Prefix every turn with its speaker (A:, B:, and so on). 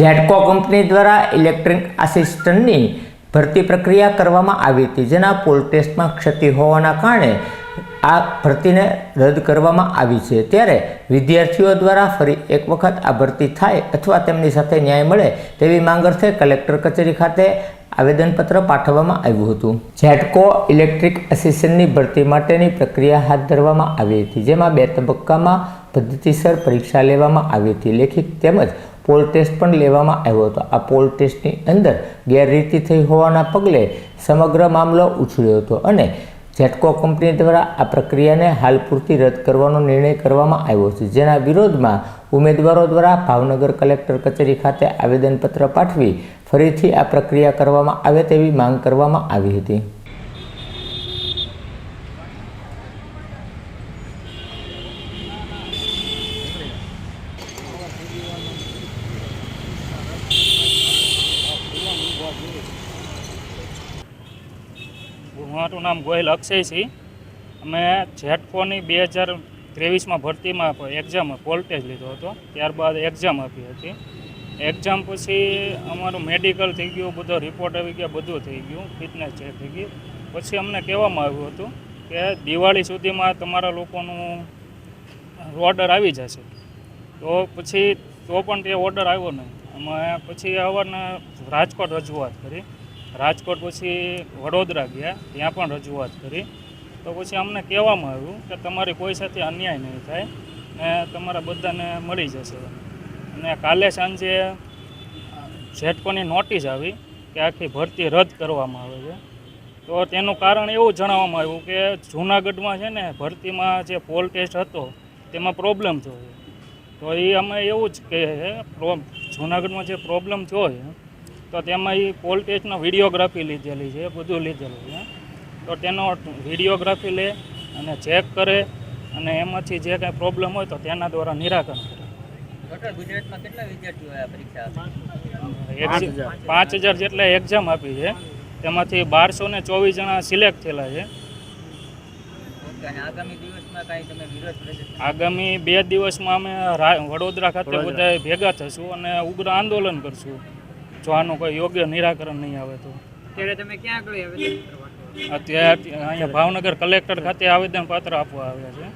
A: ઝેડકો company દ્વારા electric આસિસ્ટન્ટની ભરતી પ્રક્રિયા કરવામાં આવી હતી. જેના પોલ ટેસ્ટમાં ક્ષતિ હોવાના કારણે આ ભરતીને રદ કરવામાં આવી છે. ત્યારે વિદ્યાર્થીઓ દ્વારા ફરી એક વખત આ ભરતી થાય અથવા તેમની સાથે ન્યાય મળે તેવી માંગ અર્થે કલેક્ટર કચેરી ખાતે આવેદનપત્ર પાઠવવામાં આવ્યું હતું. જેટકો ઇલેક્ટ્રિક આસિસ્ટન્ટની ભરતી માટેની પ્રક્રિયા હાથ ધરવામાં આવી હતી, જેમાં બે તબક્કામાં પદ્ધતિસર પરીક્ષા લેવામાં આવી હતી. લેખિત તેમજ પોલ ટેસ્ટ પણ લેવામાં આવ્યો હતો. આ પોલ ટેસ્ટની અંદર ગેરરીતિ થઈ હોવાના પગલે સમગ્ર મામલો ઉછળ્યો હતો અને ઝેટકો કંપની દ્વારા આ પ્રક્રિયાને હાલ પૂરતી રદ કરવાનો નિર્ણય કરવામાં આવ્યો છે. જેના વિરોધમાં ઉમેદવારો દ્વારા ભાવનગર કલેક્ટર કચેરી ખાતે આવેદનપત્ર પાઠવી ફરીથી આ પ્રક્રિયા કરવામાં આવે તેવી માંગ કરવામાં આવી હતી.
B: મારું નામ ગોહિલ અક્ષય છે અમે જેટકોની બે હજાર ત્રેવીસમાં ભરતીમાં એક્ઝામ પોલ લીધો હતો. ત્યારબાદ એક્ઝામ આપી હતી. એક્ઝામ પછી અમારું મેડિકલ થઈ ગયું, બધો રિપોર્ટ આવી ગયા, બધું થઈ ગયું ફિટનેસ ચેક થઈ ગઈ. પછી અમને કહેવામાં આવ્યું હતું કે દિવાળી સુધીમાં તમારા લોકોનું ઓર્ડર આવી જશે. તો પછી, તો પણ તે ઓર્ડર આવ્યો નહીં. અમે પછી અવારના રાજકોટ રજૂઆત કરી. રાજકોટ પછી વડોદરા ગયા, ત્યાં પણ રજૂઆત કરી. તો પછી અમને કહેવામાં આવ્યું કે તમારી કોઈ સાથે અન્યાય નહીં થાય ને તમારા બધાને મળી જશે. અને કાલે સાંજે ઝેટકોની નોટિસ આવી કે આખી ભરતી રદ કરવામાં આવે છે. તો તેનું કારણ એવું જણાવવામાં આવ્યું કે જૂનાગઢમાં છે ને ભરતીમાં જે પોલ ટેસ્ટ હતો, તેમાં પ્રોબ્લેમ થયો તો એ અમે એવું જ કહે છે, પ્રો જૂનાગઢમાં જે પ્રોબ્લેમ થયો છે તો તેમાં એ પોલ ટેસ્ટનો વિડીયોગ્રાફી લીધેલી છે બધું લીધેલું છે. તો તેનો વિડીયોગ્રાફી લે અને ચેક કરે અને એમાંથી જે કાંઈ પ્રોબ્લેમ હોય તો તેના દ્વારા નિરાકરણ કરે.
C: ટોટલ ગુજરાતમાં કેટલા વિદ્યાર્થીઓએ આ પરીક્ષા
B: પાંચ હજાર જેટલા એક્ઝામ આપી છે. તેમાંથી બારસો ને ચોવીસ જણા સિલેક્ટ થયેલા છે.
C: આગામી દિવસમાં કાંઈ તમે વિરોધ પ્રદર્શન
B: આગામી બે દિવસમાં અમે રા- વડોદરા ખાતે બધા ભેગા થશું અને ઉગ્ર આંદોલન કરશું. જો આનું કોઈ યોગ્ય નિરાકરણ નહીં આવે તો.
C: અત્યારે તમે ક્યાં આગળ આવેદન
B: અત્યારે અહીંયા ભાવનગર કલેક્ટર ખાતે આવેદન પત્ર આપવા આવ્યા છે.